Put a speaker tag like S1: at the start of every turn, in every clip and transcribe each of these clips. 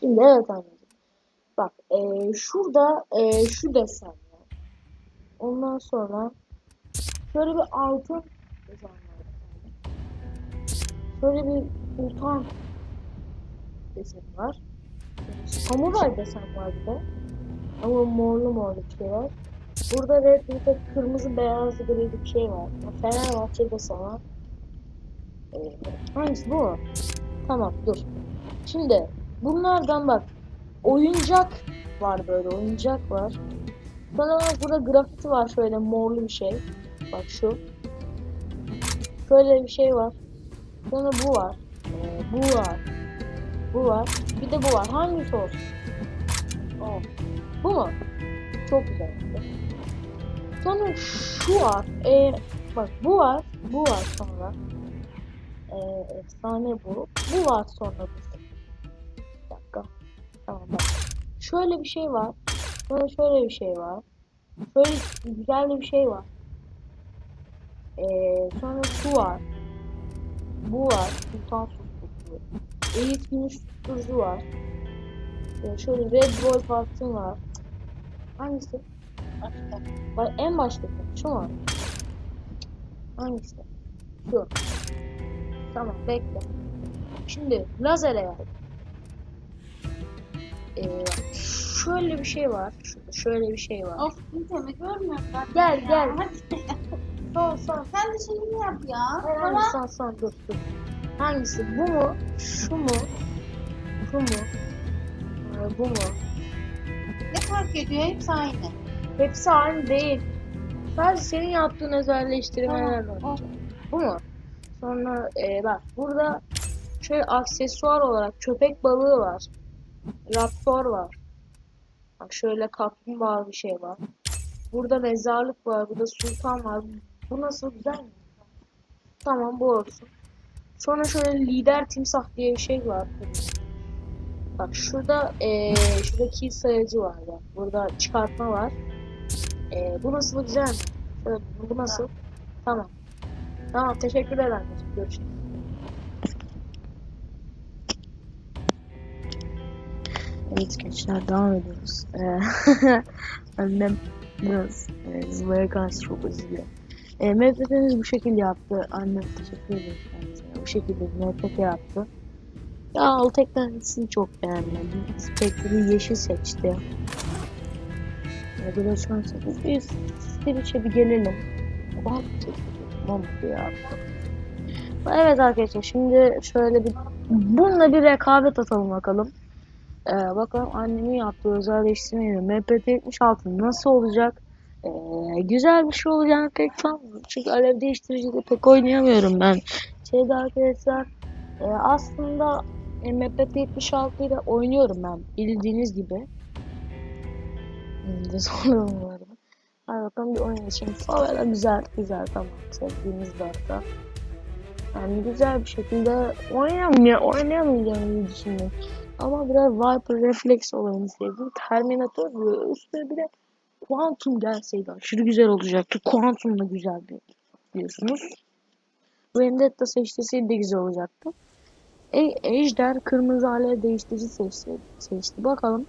S1: Şimdi evet anneciğim. Bak eee, şurada eee, şu desen var. Ondan sonra şöyle bir altın desen var. Şöyle bir sultan desen var. Samuray desen var bir de. Ama morlu morlu bir şey var. Burada red bir de kırmızı beyazlı gri bir şey var. Fenerbahçe desen var. Ee, hangisi bu? Tamam dur. Şimdi bunlardan bak oyuncak var böyle oyuncak var. Sonra bak burada grafiti var şöyle morlu bir şey. Bak şu. Şöyle bir şey var. Sonra bu var. Ee, bu var. Bu var. Bir de bu var. Hangisi olsun? Oh. Bu mu? Çok güzel. Sonra şu var. Ee, bak bu var. Bu var sonra. Ee, efsane bu. Bu var sonra bu. Tamam bak. Şöyle bir şey var. Sonra şöyle bir şey var. Şöyle güzel bir şey var. Ee, sonra şu var. Bu var. Sultan Susuzluğu. Eğit Gümüş Susturucu var. Ee, şöyle Red Bull Parti var. Hangisi? Bak en baştaki. Şu mu? Hangisi? Şu. Tamam bekle. Şimdi lazere geldi. Ee, şöyle bir şey var. Şurada şöyle bir şey var.
S2: Of interneti görmüyorum ben.
S1: Gel,
S2: ya.
S1: gel.
S2: Hadi.
S1: Son son.
S2: Sen de şeyini yap ya.
S1: Hayır,
S2: Tamam.
S1: son son dur dur. Hangisi? Bu mu? Şu mu? Bu mu? Ee, bu mu?
S2: Ne fark ediyor? Hepsi aynı.
S1: Hepsi aynı değil. Sadece senin yaptığın özelleştirmeler
S2: Tamam,
S1: var. Bu mu? Sonra e, bak burada şöyle aksesuar olarak köpek balığı var. Raptor var. Bak şöyle kaplumbağa bir şey var. Burada mezarlık var. Burada sultan var. Bu nasıl güzel mi? Tamam bu olsun. Sonra şöyle lider timsah diye bir şey var. Bak şurada eee şurada kill sayacı var bak. Burada çıkartma var. Eee bu nasıl güzel mi? Şöyle, bu nasıl? Tamam. Tamam teşekkür ederim. Görüşürüz. Evet gençler devam ediyoruz. Eee, Annem biraz e, Zıla'ya karşı çok üzülüyor. E, MPT'miz bu şekilde yaptı. Annem teşekkür ederim kendisine. Bu şekilde MPT yaptı. Ya Altek tanesini çok beğenmedim. Spectre'ı yeşil seçti. Böyle şans Biz Stitch'e bir gelelim. Bak Tamam ya. Evet arkadaşlar şimdi şöyle bir bununla bir rekabet atalım bakalım. Ee, bakalım annemin yaptığı özelleştirmeyle MPT 76 nasıl olacak? Ee, güzel bir şey olacağını pek sanmıyorum. Çünkü alev değiştirici de pek oynayamıyorum ben. Şeyde arkadaşlar e, aslında e, MPT 76 ile oynuyorum ben bildiğiniz gibi. Hmm, sonra vardı? Hadi bakalım bir oynayalım. Favela güzel güzel tamam sevdiğimiz bir harita. Yani güzel bir şekilde oynayamıyor, oynayamayacağım diye düşünüyorum. Ama biraz Viper Reflex olayını sevdim. Terminator ve üstüne bir de Quantum gelseydi aşırı güzel olacaktı. Quantum da güzeldi biliyorsunuz. Vendetta seçtisi de güzel olacaktı. E, Ejder kırmızı alev değiştirici seçti. seçti. Bakalım.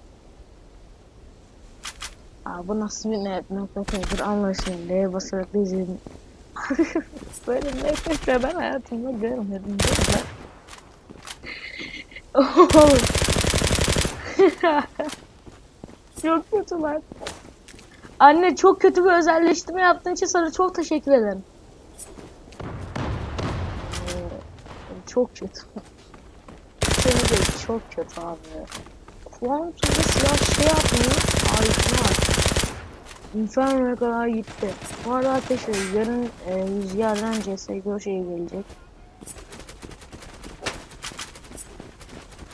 S1: Aa, bu nasıl bir net noktadır anlaşılın. D'ye basarak izledim. Böyle nefret ben hayatımda görmedim. Mi? Oğlum. çok kötü lan. Anne çok kötü bir özelleştirme yaptığın için sana çok teşekkür ederim. Ee, çok kötü. De çok kötü abi. Kuantumda silah şey yapmıyor. Aydın var. Inferno'ya kadar gitti. Bu arada arkadaşlar yarın e, rüzgardan CSGO şey gelecek.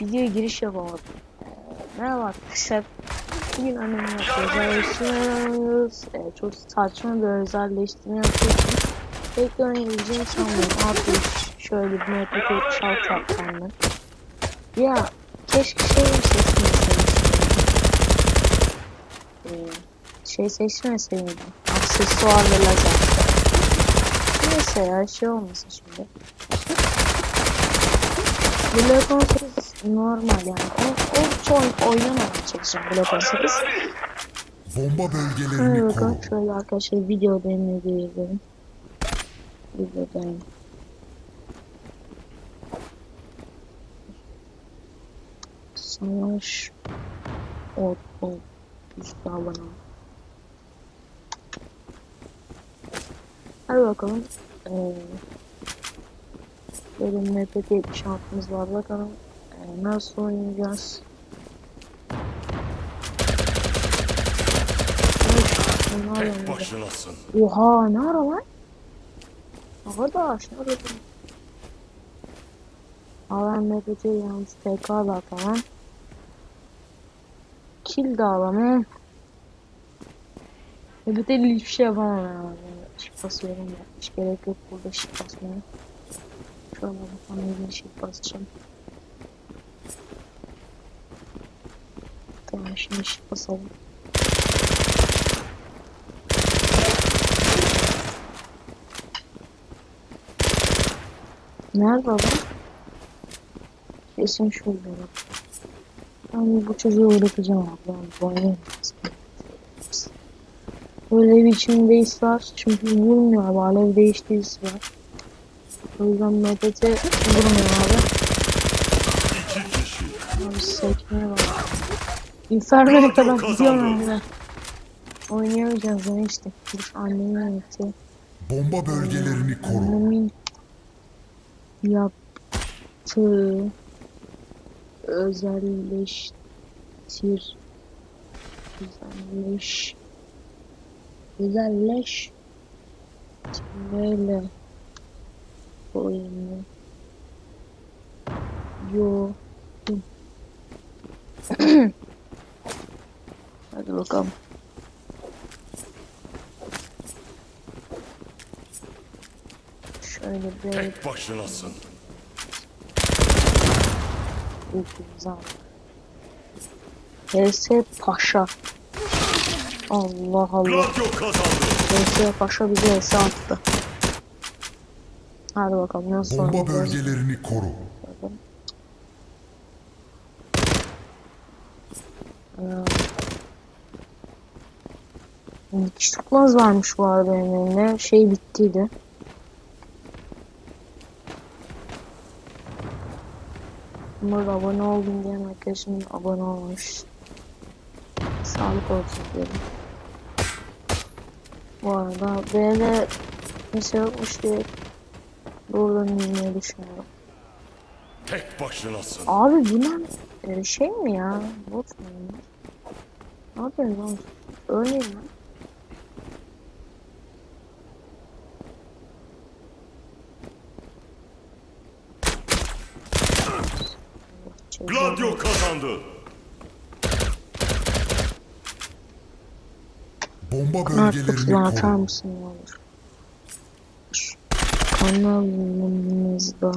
S1: Videoya giriş yapamadım. Merhaba arkadaşlar. Bugün annemle özelleştiriyoruz. Ee, çok saçma bir özelleştirme yapıyoruz. Pek de oynayabileceğimi sanmıyorum. Artık şöyle bir 76 yaptım ben. Ya keşke şey seçmeseydim. Ee, şey seçmeseydim. Aksesuar ve lazer. Neyse ya şey olmasın şimdi. Black Ops 8 normal yani. O, o çok oynamadan çekeceğim Black Ops 8.
S3: Bomba bölgelerini koru.
S1: bakalım şöyle arkadaşlar videodayım ne diyelim. Videodayım. Savaş. Ot, ot. Üstü abone ol. Hadi bakalım. Ee, benim MPT 76'mız var. Bakalım ee, nasıl oynayacağız.
S4: Tek başınasın.
S1: Oha ne ara lan? Arkadaş ne arıyordun? Alan MPT yalnız TK da falan. Kill de alamam. MPT ile hiçbir şey yapamam yani. Shift basıyorum ya. Hiç gerek yok burada shift basmaya. Şöyle yine shift basacağım. Tamam şimdi shift basalım. Nerede adam? Kesin şurada bak. Ben bu çocuğu bırakacağım abi. Ben bu oynayamayız. Böyle bir içindeyiz var. Çünkü vurmuyor abi. Alev değiştiğisi var. O yüzden MPT vurmuyor abi. Abi sekmeye bak. Inferno'ya kadar gidiyorum abi. Oynayamayacağız ne işte. Dur annemin yönetiyor.
S3: Bomba bölgelerini koru.
S1: Annemin yaptığı özelleştir güzelleş güzelleş böyle oyunu yo hadi bakalım şöyle bir
S4: Tek başınasın.
S1: Al. HS Paşa. Allah Allah.
S4: Gladio kazandı.
S1: HS Paşa bize HS attı. Hadi bakalım nasıl
S3: Bomba
S1: oynayacağız?
S3: bölgelerini koru.
S1: Ee, Dikiş tutmaz varmış bu arada benim elimde. Şey bittiydi. Burada abone oldum diyen arkadaşım abone olmuş. Sağlık olsun diyelim. Bu arada böyle kimse yokmuş diye buradan inmeyi düşünüyorum.
S4: Tek başınasın.
S1: Abi bunlar e, şey mi ya? Bot mu? Ne yapıyorsun lan? Örneğin lan.
S4: Gladio kazandı.
S3: Bomba bölgelerini
S1: kutudan atar
S3: koru.
S1: mısın ne olur? Kanalımızda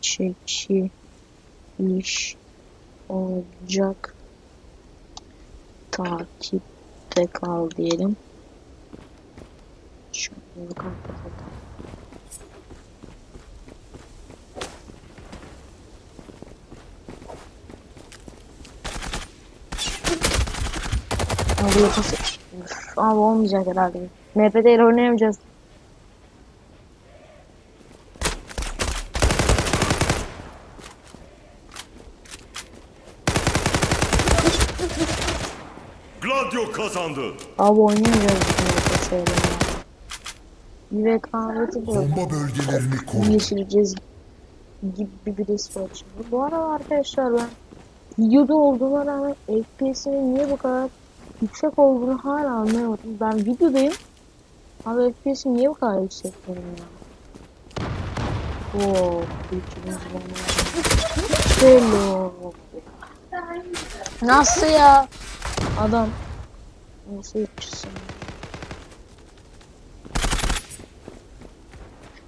S1: çekiliş olacak. Takipte kal diyelim. Şöyle kapatalım. Abi yapası... Abi olmayacak herhalde. MPT ile oynayamayacağız.
S4: Gladio kazandı.
S1: Abi oynayamayacağız MPT ile. Bir rekabeti böyle
S3: Bomba bölgelerini koru.
S1: geçireceğiz gibi bir birisi var şimdi. Bu arada arkadaşlar ben videoda olduğuma rağmen FPS'imin niye bu kadar yüksek olduğunu hala anlayamadım. Ben videodayım. Abi FPS'im niye bu kadar yüksek benim ya? Hello. Nasıl ya? Adam. Nasıl uçsun?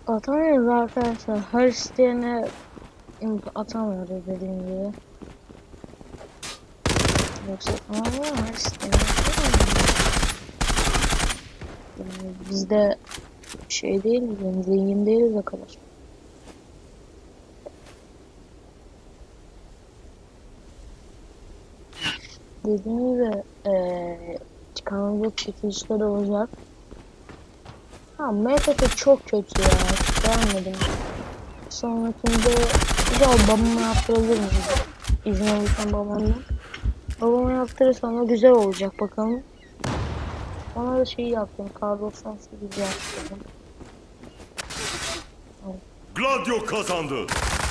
S1: Atamıyoruz arkadaşlar. Her isteyene atamıyoruz dediğim gibi. Yoksa ama her isteyene yani biz şey değiliz yani zengin değiliz o kadar. Dediğim gibi ee, kanalda çekilişler olacak. Ha MFF çok kötü ya. Beğenmedim. Sonrakinde bir daha babama yaptırabilir miyim? İzin alırsan babamla. Babama yaptırırsam da güzel olacak bakalım. Ona da şey yaptım. Kar 98 yaptırdım.
S4: Gladio kazandı.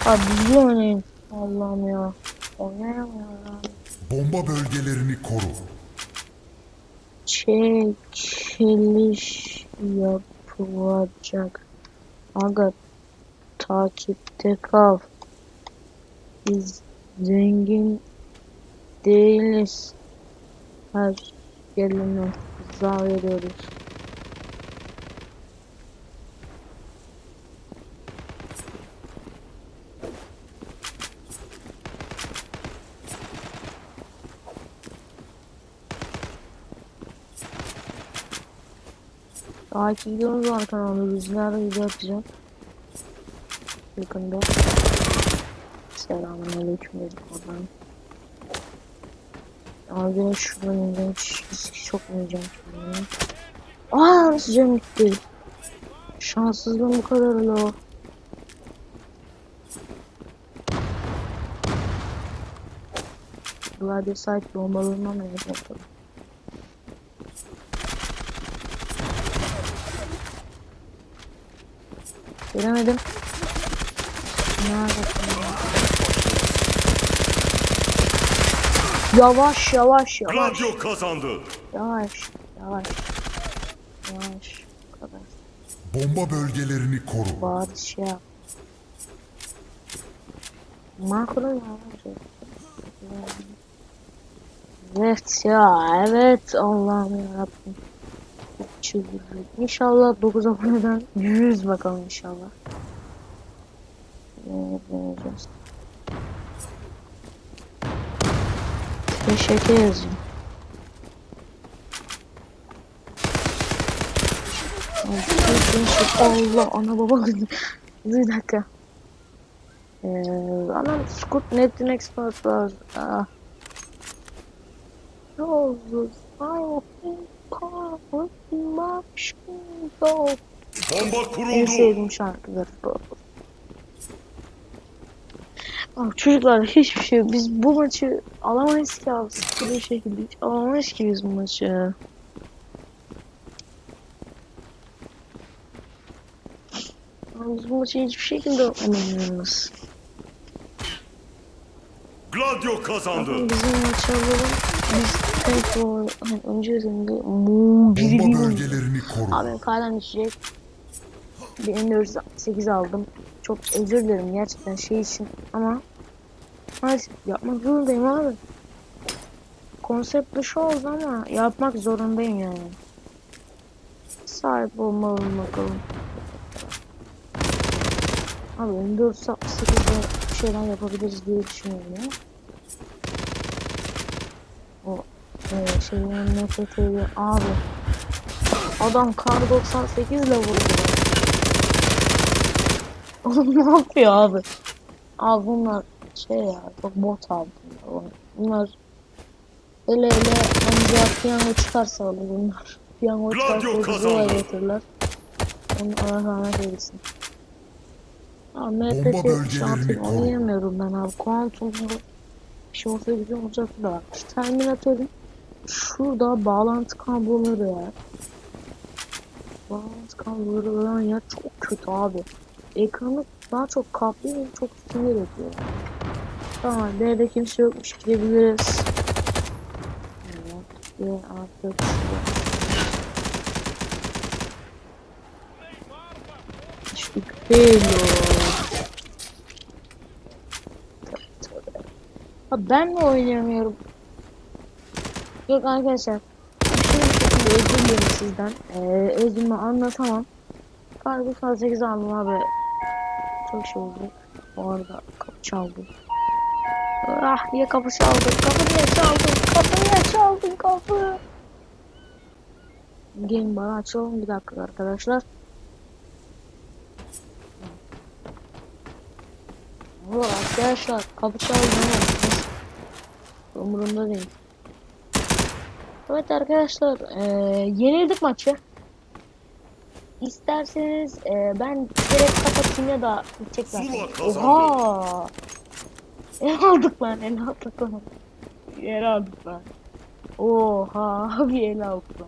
S1: Abi düzgün oynayın. Allah'ım ya. Oynayamıyorum.
S3: Bomba bölgelerini koru.
S1: Çekiliş yapılacak. Aga takipte kal. Biz zengin değiliz. Her gelene za veriyoruz. Takip videomuz var kanalda. Bizler video atacağım. Yakında. Selamünaleyküm dedik oradan. Abi şuradan ineceğim. Hiç, sokmayacağım kendimi. Aa nasıl canım gitti. Şanssızlığım bu kadar lo. Gladio site bombalarına mı yapalım? Göremedim. Ya? Yavaş yavaş yavaş.
S4: Gladio kazandı.
S1: Yavaş yavaş. Yavaş. Bu kadar.
S3: Bomba bölgelerini koru.
S1: Şey yap. Makro yavaş. Evet ya evet Allah'ım yarabbim. Çıldırdım. İnşallah 9 aboneden 100 bakalım inşallah. Deneyeceğiz. Teşekkür değişik. Allah ana baba günü. Bir dakika. Ee, anam Scoot Net'in expert var. Ah. Ne oldu? Ay, Bomba
S4: Bomba
S1: En
S4: kuruldu.
S1: sevdiğim şarkıdır bu. Abi çocuklar hiçbir şey yok. Biz bu maçı alamayız ki abi. Sıkı bir şekilde hiç alamayız ki biz bu maçı. Biz bu maçı hiçbir şekilde alamıyoruz.
S4: Gladio kazandı.
S1: Bizim maçı alalım. Bu hani önce üzerinde muuu biri
S3: bölgelerini koru.
S1: Abi kalem düşecek. Bir M408 aldım. Çok özür dilerim gerçekten şey için ama Hayır yapmak zorundayım abi. Konsept dışı oldu ama yapmak zorundayım yani. Sahip olmalıyım bakalım. Abi M408'de bir şeyler yapabiliriz diye düşünüyorum ya. O e, şeyin NFT'yi abi. Adam kar 98 ile vurdu. Oğlum ne yapıyor abi? Abi bunlar şey ya çok bot abi bunlar. Bunlar ele ele ancak piyango çıkarsa olur bunlar. Piyango çıkarsa bizi getirirler. Onu Allah rahmet eylesin. Abi şampiyon
S3: koru.
S1: oynayamıyorum ben abi. Kuantumda bir şey olsa güzel olacaktı da. Şu Terminatörün şurada bağlantı kabloları ya. Bağlantı kabloları olan yer çok kötü abi. Ekranı daha çok kaplıyor ve çok sinir ediyor. Tamam B'de kimse yokmuş gidebiliriz. Evet ve artık değil Ha ben mi oynayamıyorum? Yok arkadaşlar. Özür dilerim sizden. Ee, özümü anlatamam. Kargo 8 aldım abi. Çok şey oldu. Bu arada kapı çaldı. Ah niye kapı çaldı? Kapı niye çaldın? Kapı niye çaldın kapı? Game bana açalım bir dakika arkadaşlar. Oo, arkadaşlar kapı çaldı umurumda değil. Evet arkadaşlar eee yenildik maçı. İsterseniz eee, ben direkt kapatayım ya da
S4: kazandı.
S1: Oha! El aldık lan el aldık lan. El aldık lan. Oha bir el aldık lan.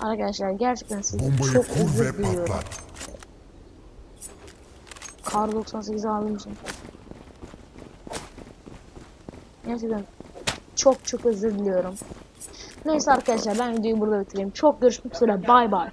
S1: Arkadaşlar gerçekten sizi
S3: Bombayı
S1: çok özür diliyorum. Kar 98 abim için. Gerçekten çok çok özür diliyorum. Neyse arkadaşlar ben videoyu burada bitireyim. Çok görüşmek üzere. Bay bay.